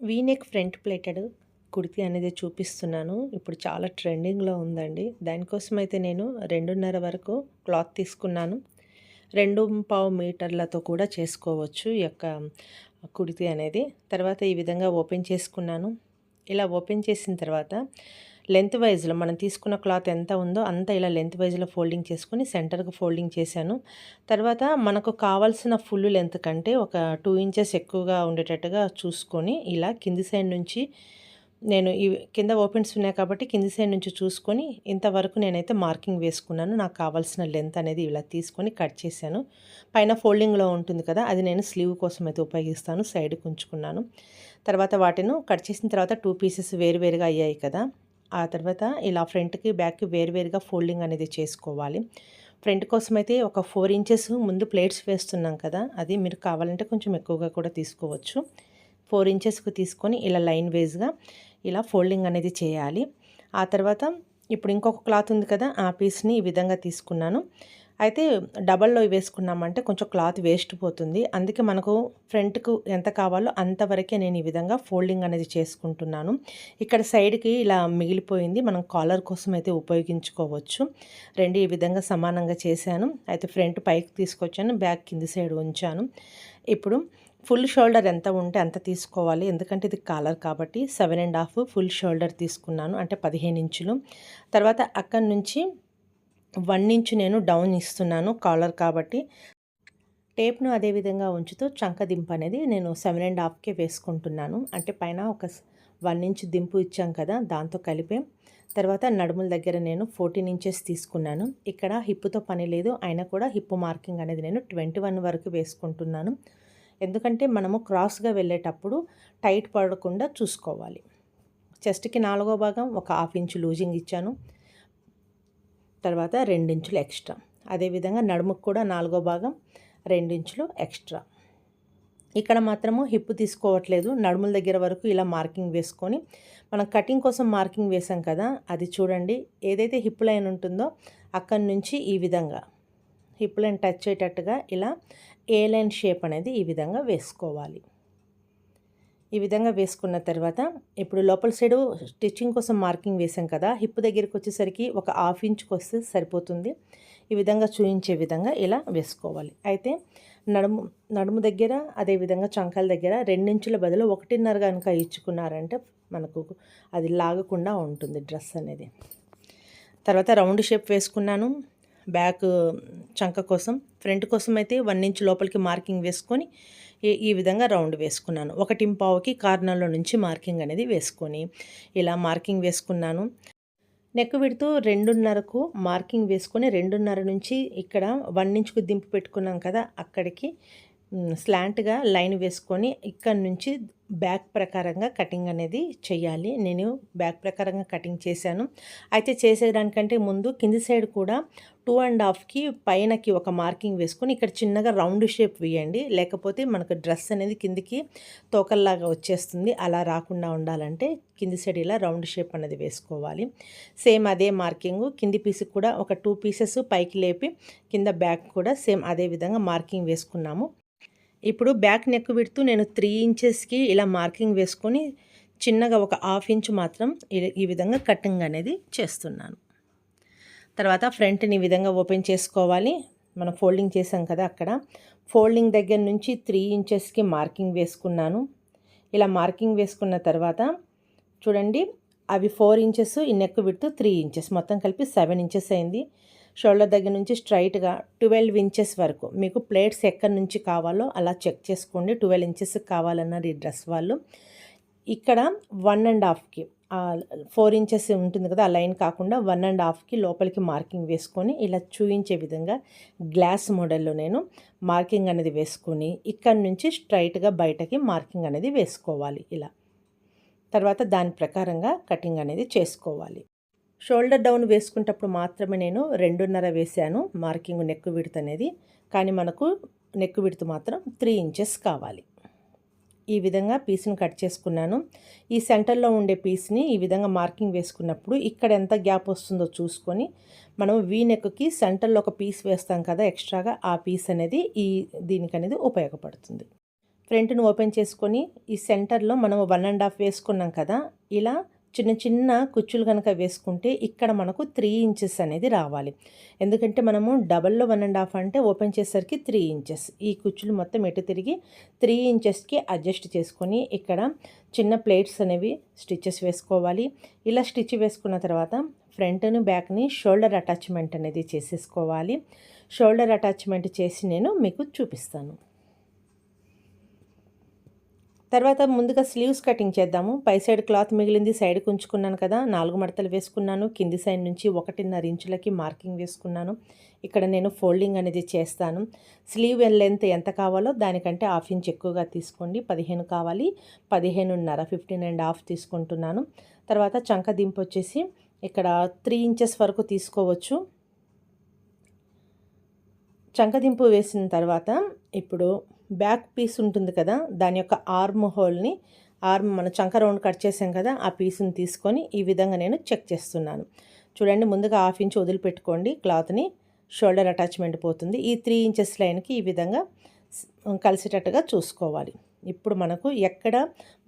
V-neck front plated kurti అనేది చూపిస్తున్నాను. ఇప్పుడు చాలా ట్రెండింగ్లో ఉందండి. దానికోసం అయితే నేను రెండున్నర వరకు క్లాత్ తీసుకున్నాను. రెండు పావు మీటర్లతో కూడా చేసుకోవచ్చు ఈ యొక్క కుర్తి అనేది. తర్వాత ఈ విధంగా ఓపెన్ చేసుకున్నాను. ఇలా ఓపెన్ చేసిన తర్వాత లెంత్ వైజ్లో మనం తీసుకున్న క్లాత్ ఎంత ఉందో అంత ఇలా లెంత్ వైజ్లో ఫోల్డింగ్ చేసుకుని సెంటర్కి ఫోల్డింగ్ చేశాను. తర్వాత మనకు కావాల్సిన ఫుల్ లెంత్ కంటే ఒక టూ ఇంచెస్ ఎక్కువగా ఉండేటట్టుగా చూసుకొని ఇలా కింది సైడ్ నుంచి నేను ఈ కింద ఓపెన్స్ ఉన్నాయి కాబట్టి కింది సైడ్ నుంచి చూసుకొని ఇంతవరకు నేనైతే మార్కింగ్ వేసుకున్నాను. నాకు కావాల్సిన లెంత్ అనేది ఇలా తీసుకొని కట్ చేశాను. పైన ఫోల్డింగ్లో ఉంటుంది కదా అది నేను స్లీవ్ కోసం అయితే ఉపయోగిస్తాను. సైడ్కి ఉంచుకున్నాను. తర్వాత వాటిని కట్ చేసిన తర్వాత టూ పీసెస్ వేరువేరుగా అయ్యాయి కదా. ఆ తర్వాత ఇలా ఫ్రంట్కి బ్యాక్కి వేరువేరుగా ఫోల్డింగ్ అనేది చేసుకోవాలి. ఫ్రంట్ కోసం అయితే ఒక ఫోర్ ఇంచెస్ ముందు ప్లేట్స్ వేస్తున్నాం కదా అది మీరు కావాలంటే కొంచెం ఎక్కువగా కూడా తీసుకోవచ్చు. ఫోర్ ఇంచెస్కి తీసుకొని ఇలా లైన్ వేజ్గా ఇలా ఫోల్డింగ్ అనేది చేయాలి. ఆ తర్వాత ఇప్పుడు ఇంకొక క్లాత్ ఉంది కదా ఆ పీస్ని ఈ విధంగా తీసుకున్నాను. అయితే డబల్లో వేసుకున్నామంటే కొంచెం క్లాత్ వేస్ట్ పోతుంది. అందుకే మనకు ఫ్రంట్కు ఎంత కావాలో అంతవరకే నేను ఈ విధంగా ఫోల్డింగ్ అనేది చేసుకుంటున్నాను. ఇక్కడ సైడ్కి ఇలా మిగిలిపోయింది. మనం కాలర్ కోసం అయితే ఉపయోగించుకోవచ్చు. రెండు ఈ విధంగా సమానంగా చేశాను. అయితే ఫ్రంట్ పైకి తీసుకొచ్చాను. బ్యాక్ కింది సైడ్ ఉంచాను. ఇప్పుడు ఫుల్ షోల్డర్ ఎంత ఉంటే అంత తీసుకోవాలి. ఎందుకంటే ఇది కాలర్ కాబట్టి seven and half full shoulder తీసుకున్నాను. అంటే పదిహేను ఇంచులు. తర్వాత అక్కడి నుంచి వన్ ఇంచ్ నేను డౌన్ ఇస్తున్నాను కాలర్ కాబట్టి. టేప్ను అదేవిధంగా ఉంచుతూ చంక దింపు అనేది నేను సెవెన్ అండ్ హాఫ్కే వేసుకుంటున్నాను. అంటే పైన ఒక వన్ ఇంచ్ దింపు ఇచ్చాం కదా దాంతో కలిపే. తర్వాత నడుముల దగ్గర నేను ఫోర్టీన్ ఇంచెస్ తీసుకున్నాను. ఇక్కడ హిప్పుతో పని లేదు అయినా కూడా హిప్ మార్కింగ్ అనేది నేను ట్వంటీ వన్ వరకు వేసుకుంటున్నాను. ఎందుకంటే మనము క్రాస్గా వెళ్ళేటప్పుడు టైట్ పడకుండా చూసుకోవాలి. చెస్ట్కి నాలుగో భాగం ఒక హాఫ్ ఇంచ్ లూజింగ్ ఇచ్చాను. తర్వాత రెండించులు ఎక్స్ట్రా. అదేవిధంగా నడుముకు కూడా నాలుగో భాగం రెండించులు ఎక్స్ట్రా. ఇక్కడ మాత్రము హిప్ తీసుకోవట్లేదు. నడుముల దగ్గర వరకు ఇలా మార్కింగ్ వేసుకొని మనం కటింగ్ కోసం మార్కింగ్ వేసాం కదా అది చూడండి. ఏదైతే హిప్ లైన్ ఉంటుందో అక్కడి నుంచి ఈ విధంగా హిప్ లైన్ టచ్ అయ్యేటట్టుగా ఇలా ఏ లైన్ షేప్ అనేది ఈ విధంగా వేసుకోవాలి. ఈ విధంగా వేసుకున్న తర్వాత ఇప్పుడు లోపల సైడు స్టిచ్చింగ్ కోసం మార్కింగ్ వేసాం కదా హిప్ దగ్గరికి వచ్చేసరికి ఒక హాఫ్ ఇంచ్కి వస్తే సరిపోతుంది. ఈ విధంగా చూయించే విధంగా ఇలా వేసుకోవాలి. అయితే నడుము నడుము దగ్గర అదేవిధంగా చంకాల దగ్గర రెండించుల బదులు ఒకటిన్నర కనుక ఇచ్చుకున్నారంటే మనకు అది లాగకుండా ఉంటుంది డ్రెస్ అనేది. తర్వాత రౌండ్ షేప్ వేసుకున్నాను. బ్యాక్ చంక కోసం ఫ్రంట్ కోసం అయితే వన్ ఇంచ్ లోపలికి మార్కింగ్ వేసుకొని ఈ విధంగా రౌండ్ వేసుకున్నాను. ఒకటి పావుకి కార్నర్లో నుంచి మార్కింగ్ అనేది వేసుకొని ఇలా మార్కింగ్ వేసుకున్నాను. నెక్ విడుతూ రెండున్నరకు మార్కింగ్ వేసుకొని రెండున్నర నుంచి ఇక్కడ వన్ ఇంచ్కు దింపు పెట్టుకున్నాం కదా అక్కడికి స్లాంట్గా లైన్ వేసుకొని ఇక్కడ నుంచి బ్యాక్ ప్రకారంగా కటింగ్ అనేది చేయాలి నేను బ్యాక్ ప్రకారంగా కటింగ్ చేశాను. అయితే చేసేదానికంటే ముందు కింది సైడ్ కూడా టూ అండ్ హాఫ్కి పైనకి ఒక మార్కింగ్ వేసుకొని ఇక్కడ చిన్నగా రౌండ్ షేప్ వేయండి. లేకపోతే మనకు డ్రెస్ అనేది కిందికి తోకల్లాగా వచ్చేస్తుంది. అలా రాకుండా ఉండాలంటే కింది సైడ్ ఇలా రౌండ్ షేప్ అనేది వేసుకోవాలి. సేమ్ అదే మార్కింగ్. కింది పీస్కి కూడా ఒక టూ పీసెస్ పైకి లేపి కింద బ్యాక్ కూడా సేమ్ అదే విధంగా మార్కింగ్ వేసుకున్నాము. ఇప్పుడు బ్యాక్ నెక్ విడుతూ నేను త్రీ ఇంచెస్కి ఇలా మార్కింగ్ వేసుకొని చిన్నగా ఒక హాఫ్ ఇంచ్ మాత్రం ఈ విధంగా కటింగ్ అనేది చేస్తున్నాను. తర్వాత ఫ్రంట్ని ఈ విధంగా ఓపెన్ చేసుకోవాలి. మనం ఫోల్డింగ్ చేసాం కదా అక్కడ. ఫోల్డింగ్ దగ్గర నుంచి త్రీ ఇంచెస్కి మార్కింగ్ వేసుకున్నాను. ఇలా మార్కింగ్ వేసుకున్న తర్వాత చూడండి అవి ఫోర్ ఇంచెస్ ఈ నెక్ విడుతూ త్రీ ఇంచెస్. మొత్తం కలిపి సెవెన్ ఇంచెస్ అయింది. షోల్డర్ దగ్గర నుంచి స్ట్రైట్గా ట్వెల్వ్ ఇంచెస్ వరకు. మీకు ప్లేట్స్ ఎక్కడి నుంచి కావాలో అలా చెక్ చేసుకోండి. ట్వెల్వ్ ఇంచెస్ కావాలన్నారు ఈ డ్రెస్ వాళ్ళు. ఇక్కడ వన్ అండ్ హాఫ్కి ఫోర్ ఇంచెస్ ఉంటుంది కదా ఆ లైన్ కాకుండా వన్ అండ్ హాఫ్కి లోపలికి మార్కింగ్ వేసుకొని ఇలా చూయించే విధంగా గ్లాస్ మోడల్లో నేను మార్కింగ్ అనేది వేసుకొని ఇక్కడ నుంచి స్ట్రైట్గా బయటకి మార్కింగ్ అనేది వేసుకోవాలి ఇలా. తర్వాత దాని ప్రకారంగా కటింగ్ అనేది చేసుకోవాలి. షోల్డర్ డౌన్ వేసుకునేటప్పుడు మాత్రమే నేను రెండున్నర వేసాను. మార్కింగ్ నెక్ విడత అనేది. కానీ మనకు నెక్ విడత మాత్రం త్రీ ఇంచెస్ కావాలి. ఈ విధంగా పీస్ని కట్ చేసుకున్నాను. ఈ సెంటర్లో ఉండే పీస్ని ఈ విధంగా మార్కింగ్ వేసుకున్నప్పుడు ఇక్కడ ఎంత గ్యాప్ వస్తుందో చూసుకొని మనం వీ నెక్కి సెంటర్లో ఒక పీస్ వేస్తాం కదా ఎక్స్ట్రాగా ఆ పీస్ అనేది ఈ దీనికి అనేది ఉపయోగపడుతుంది. ఫ్రంట్ను ఓపెన్ చేసుకొని ఈ సెంటర్లో మనం వన్ అండ్ హాఫ్ వేసుకున్నాం కదా ఇలా చిన్న చిన్న కుచ్చులు కనుక వేసుకుంటే ఇక్కడ మనకు త్రీ ఇంచెస్ అనేది రావాలి. ఎందుకంటే మనము డబల్లో వన్ అండ్ హాఫ్ అంటే ఓపెన్ చేసేసరికి త్రీ ఇంచెస్ ఈ కుచ్చులు మొత్తం ఎటు తిరిగి త్రీ ఇంచెస్కి అడ్జస్ట్ చేసుకొని ఇక్కడ చిన్న ప్లేట్స్ అనేవి స్టిచ్చెస్ వేసుకోవాలి. ఇలా స్టిచ్ వేసుకున్న తర్వాత ఫ్రంట్ను బ్యాక్ని షోల్డర్ అటాచ్మెంట్ అనేది చేసేసుకోవాలి. షోల్డర్ అటాచ్మెంట్ చేసి నేను మీకు చూపిస్తాను. తర్వాత ముందుగా స్లీవ్స్ కటింగ్ చేద్దాము. పై సైడ్ క్లాత్ మిగిలింది సైడ్ ఉంచుకున్నాను కదా. నాలుగు మడతలు వేసుకున్నాను. కింది సైడ్ నుంచి ఒకటిన్నర ఇంచులకి మార్కింగ్ వేసుకున్నాను. ఇక్కడ నేను ఫోల్డింగ్ అనేది చేస్తాను. స్లీవ్ లెంత్ ఎంత కావాలో దానికంటే హాఫ్ ఇంచ్ ఎక్కువగా తీసుకోండి. పదిహేను కావాలి. పదిహేనున్నర ఫిఫ్టీన్ అండ్ హాఫ్ తీసుకుంటున్నాను. తర్వాత చంక దింపు వచ్చేసి ఇక్కడ త్రీ ఇంచెస్ వరకు తీసుకోవచ్చు. చంకదింపు వేసిన తర్వాత ఇప్పుడు బ్యాక్ పీస్ ఉంటుంది కదా దాని యొక్క ఆర్మ్ హోల్ని ఆర్మ్ మన చంక రౌండ్ కట్ చేసాం కదా ఆ పీస్ని తీసుకొని ఈ విధంగా నేను చెక్ చేస్తున్నాను. చూడండి ముందుగా హాఫ్ ఇంచ్ వదిలిపెట్టుకోండి క్లాత్ని షోల్డర్ అటాచ్మెంట్ పోతుంది. ఈ త్రీ ఇంచెస్ లైన్కి ఈ విధంగా కలిసేటట్టుగా చూసుకోవాలి. ఇప్పుడు మనకు ఎక్కడ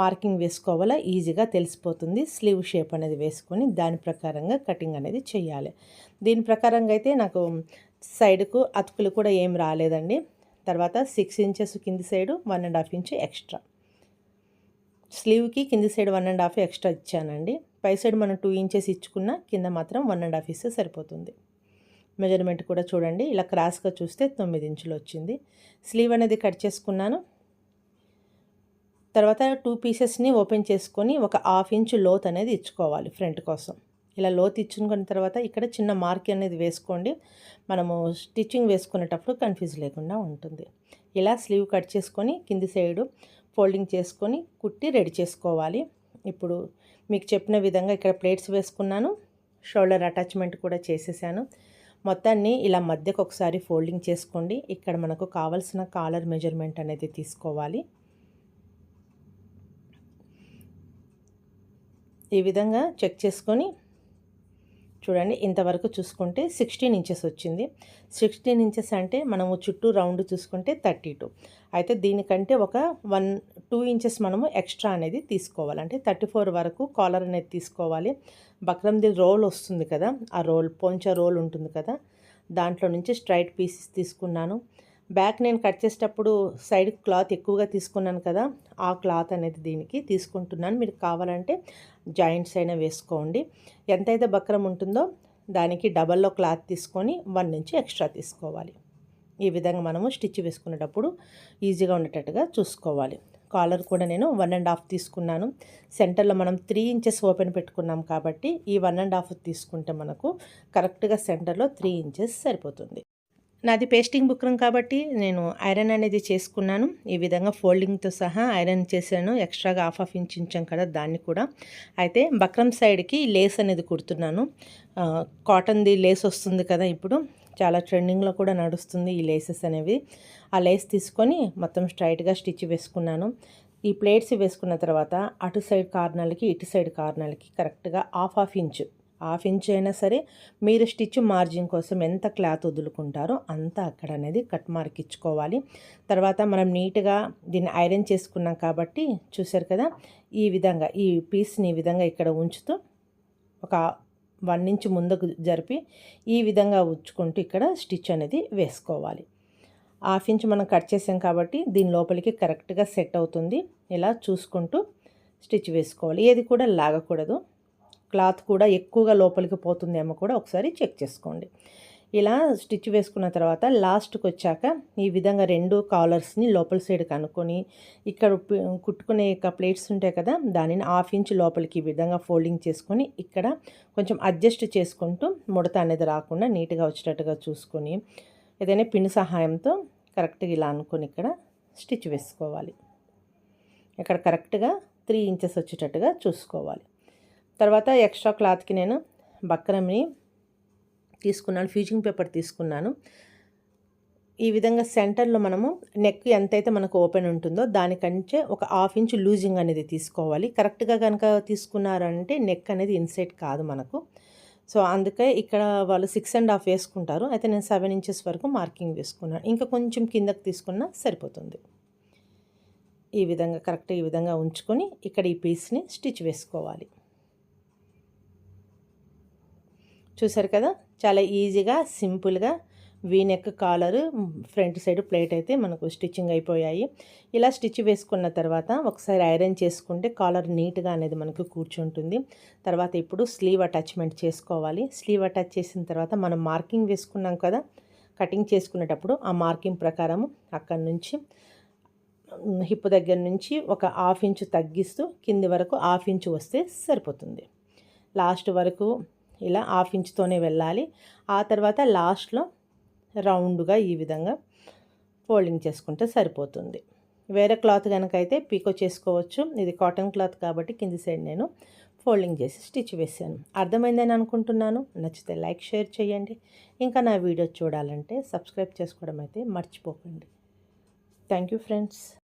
మార్కింగ్ వేసుకోవాలో ఈజీగా తెలిసిపోతుంది. స్లీవ్ షేప్ అనేది వేసుకొని దాని ప్రకారంగా కటింగ్ అనేది చేయాలి. దీని ప్రకారంగా అయితే నాకు సైడ్కు అతుకులు కూడా ఏం రాలేదండి. తర్వాత సిక్స్ ఇంచెస్ కింది side one and half inch extra. స్లీవ్కి కింది side one and half extra ఇచ్చానండి. పై సైడ్ మనం టూ ఇంచెస్ ఇచ్చుకున్న కింద మాత్రం వన్ అండ్ హాఫ్ ఇస్తే సరిపోతుంది. మెజర్మెంట్ కూడా చూడండి. ఇలా క్రాస్గా చూస్తే తొమ్మిది ఇంచులు వచ్చింది. స్లీవ్ అనేది కట్ చేసుకున్నాను. తర్వాత టూ పీసెస్ని ఓపెన్ చేసుకొని ఒక హాఫ్ ఇంచు లోత్ అనేది ఇచ్చుకోవాలి ఫ్రంట్ కోసం. ఇలా లోతు ఇచ్చుకున్న తర్వాత ఇక్కడ చిన్న మార్క్ అనేది వేసుకోండి. మనము స్టిచ్చింగ్ వేసుకునేటప్పుడు కన్ఫ్యూజ్ లేకుండా ఉంటుంది. ఇలా స్లీవ్ కట్ చేసుకొని కింది సైడు ఫోల్డింగ్ చేసుకొని కుట్టి రెడీ చేసుకోవాలి. ఇప్పుడు మీకు చెప్పిన విధంగా ఇక్కడ ప్లేట్స్ వేసుకున్నాను. షోల్డర్ అటాచ్మెంట్ కూడా చేసేసాను. మొత్తాన్ని ఇలా మధ్యకు ఒకసారి ఫోల్డింగ్ చేసుకోండి. ఇక్కడ మనకు కావలసిన కాలర్ మెజర్మెంట్ అనేది తీసుకోవాలి. ఈ విధంగా చెక్ చేసుకొని చూడండి ఇంతవరకు చూసుకుంటే సిక్స్టీన్ ఇంచెస్ వచ్చింది. సిక్స్టీన్ ఇంచెస్ అంటే మనము చుట్టూ రౌండ్ చూసుకుంటే థర్టీ టూ. అయితే దీనికంటే ఒక వన్ టూ ఇంచెస్ మనము ఎక్స్ట్రా అనేది తీసుకోవాలి. అంటే థర్టీ ఫోర్ వరకు కాలర్ అనేది తీసుకోవాలి. బక్రంది రోల్ వస్తుంది కదా ఆ రోల్ పొంచ రోల్ ఉంటుంది కదా దాంట్లో నుంచి స్ట్రైట్ పీసెస్ తీసుకున్నాను. బ్యాక్ నేను కట్ చేసేటప్పుడు సైడ్ క్లాత్ ఎక్కువగా తీసుకున్నాను కదా ఆ క్లాత్ అనేది దీనికి తీసుకుంటున్నాను. మీరు కావాలంటే జాయింట్స్ అయినా వేసుకోండి. ఎంతైతే బక్రం ఉంటుందో దానికి డబల్లో క్లాత్ తీసుకొని వన్ నుంచి ఎక్స్ట్రా తీసుకోవాలి. ఈ విధంగా మనము స్టిచ్ వేసుకునేటప్పుడు ఈజీగా ఉండేటట్టుగా చూసుకోవాలి. కాలర్ కూడా నేను వన్ అండ్ హాఫ్ తీసుకున్నాను. సెంటర్లో మనం త్రీ ఇంచెస్ ఓపెన్ పెట్టుకున్నాం కాబట్టి ఈ వన్ అండ్ హాఫ్ తీసుకుంటే మనకు కరెక్ట్గా సెంటర్లో త్రీ ఇంచెస్ సరిపోతుంది. నాది పేస్టింగ్ బుక్రం కాబట్టి నేను ఐరన్ అనేది చేసుకున్నాను. ఈ విధంగా ఫోల్డింగ్తో సహా ఐరన్ చేశాను. ఎక్స్ట్రాగా హాఫ్ హాఫ్ ఇంచ్ ఇంచాం కదా దాన్ని కూడా. అయితే బక్రం సైడ్కి లేస్ అనేది కుడుతున్నాను. కాటన్ది లేస్ వస్తుంది కదా ఇప్పుడు. చాలా ట్రెండింగ్లో కూడా నడుస్తుంది ఈ లేసెస్ అనేవి. ఆ లేస్ తీసుకొని మొత్తం స్ట్రైట్గా స్టిచ్ వేసుకున్నాను. ఈ ప్లేట్స్ వేసుకున్న తర్వాత అటు సైడ్ కార్నర్లకి ఇటు సైడ్ కార్నర్లకి కరెక్ట్గా half half inch half inch అయినా సరే మీరు స్టిచ్ మార్జిన్ కోసం ఎంత క్లాత్ వదులుకుంటారో అంత అక్కడ అనేది కట్ మార్క్ ఇచ్చుకోవాలి. తర్వాత మనం నీట్గా దీన్ని ఐరన్ చేసుకున్నాం కాబట్టి చూసారు కదా ఈ విధంగా ఈ పీస్ని ఈ విధంగా ఇక్కడ ఉంచుతూ ఒక వన్ ఇంచ్ ముందుకు జరిపి ఈ విధంగా ఉంచుకుంటూ ఇక్కడ స్టిచ్ అనేది వేసుకోవాలి. హాఫ్ ఇంచ్ మనం కట్ చేసాం కాబట్టి దీని లోపలికి కరెక్ట్గా సెట్ అవుతుంది. ఇలా చూసుకుంటూ స్టిచ్ వేసుకోవాలి. ఏది కూడా లాగకూడదు. క్లాత్ కూడా ఎక్కువగా లోపలికి పోతుందేమో కూడా ఒకసారి చెక్ చేసుకోండి. ఇలా స్టిచ్ వేసుకున్న తర్వాత లాస్ట్కి వచ్చాక ఈ విధంగా రెండు కాలర్స్ని లోపల సైడ్ కనుక్కొని ఇక్కడ కుట్టుకునే ప్లేట్స్ ఉంటాయి కదా దానిని హాఫ్ ఇంచ్ లోపలికి ఈ విధంగా ఫోల్డింగ్ చేసుకొని ఇక్కడ కొంచెం అడ్జస్ట్ చేసుకుంటూ ముడత అనేది రాకుండా నీట్గా వచ్చేటట్టుగా చూసుకొని ఏదైనా పిన్ సహాయంతో కరెక్ట్గా ఇలా అనుకొని ఇక్కడ స్టిచ్ వేసుకోవాలి. ఇక్కడ కరెక్ట్గా త్రీ ఇంచెస్ వచ్చేటట్టుగా చూసుకోవాలి. తర్వాత ఎక్స్ట్రా క్లాత్కి నేను బక్రమ్ని తీసుకున్నాను ఫ్యూజింగ్ పేపర్ తీసుకున్నాను. ఈ విధంగా సెంటర్లో మనము నెక్ ఎంతైతే మనకు ఓపెన్ ఉంటుందో దానికంటే ఒక హాఫ్ ఇంచ్ లూజింగ్ అనేది తీసుకోవాలి. కరెక్ట్గా కనుక తీసుకున్నారంటే నెక్ అనేది ఇన్సైడ్ కాదు మనకు. సో అందుకే ఇక్కడ వాళ్ళు సిక్స్ అండ్ హాఫ్ వేసుకుంటారు. అయితే నేను సెవెన్ ఇంచెస్ వరకు మార్కింగ్ వేసుకున్నాను. ఇంకా కొంచెం కిందకి తీసుకున్నా సరిపోతుంది. ఈ విధంగా కరెక్ట్ ఈ విధంగా ఉంచుకొని ఇక్కడ ఈ పీస్ని స్టిచ్ వేసుకోవాలి. చూసారు కదా? చాలా ఈజీగా సింపుల్గా V neck collar front side plate అయితే మనకు స్టిచ్చింగ్ అయిపోయాయి. ఇలా స్టిచ్ వేసుకున్న తర్వాత ఒకసారి ఐరన్ చేసుకుంటే కాలర్ నీట్గా అనేది మనకు కూర్చుంటుంది. తర్వాత ఇప్పుడు స్లీవ్ అటాచ్మెంట్ చేసుకోవాలి. స్లీవ్ అటాచ్ చేసిన తర్వాత మనం మార్కింగ్ వేసుకున్నాం కదా? కటింగ్ చేసుకునేటప్పుడు ఆ మార్కింగ్ ప్రకారం అక్కడి నుంచి హిప్ దగ్గర నుంచి ఒక హాఫ్ ఇంచు తగ్గిస్తూ కింది వరకు హాఫ్ ఇంచు వస్తే సరిపోతుంది. లాస్ట్ వరకు ఇలా హాఫ్ ఇంచుతోనే వెళ్ళాలి. ఆ తర్వాత లాస్ట్లో రౌండ్గా ఈ విధంగా ఫోల్డింగ్ చేసుకుంటే సరిపోతుంది. వేరే క్లాత్ కనుక అయితే పీకో చేసుకోవచ్చు. ఇది కాటన్ క్లాత్ కాబట్టి కింది సైడ్ నేను ఫోల్డింగ్ చేసి స్టిచ్ వేసాను అర్థమైందని అనుకుంటున్నాను. నచ్చితే లైక్ షేర్ చేయండి. ఇంకా నా వీడియో చూడాలంటే సబ్స్క్రైబ్ చేసుకోవడం అయితే మర్చిపోకండి. Thank you friends.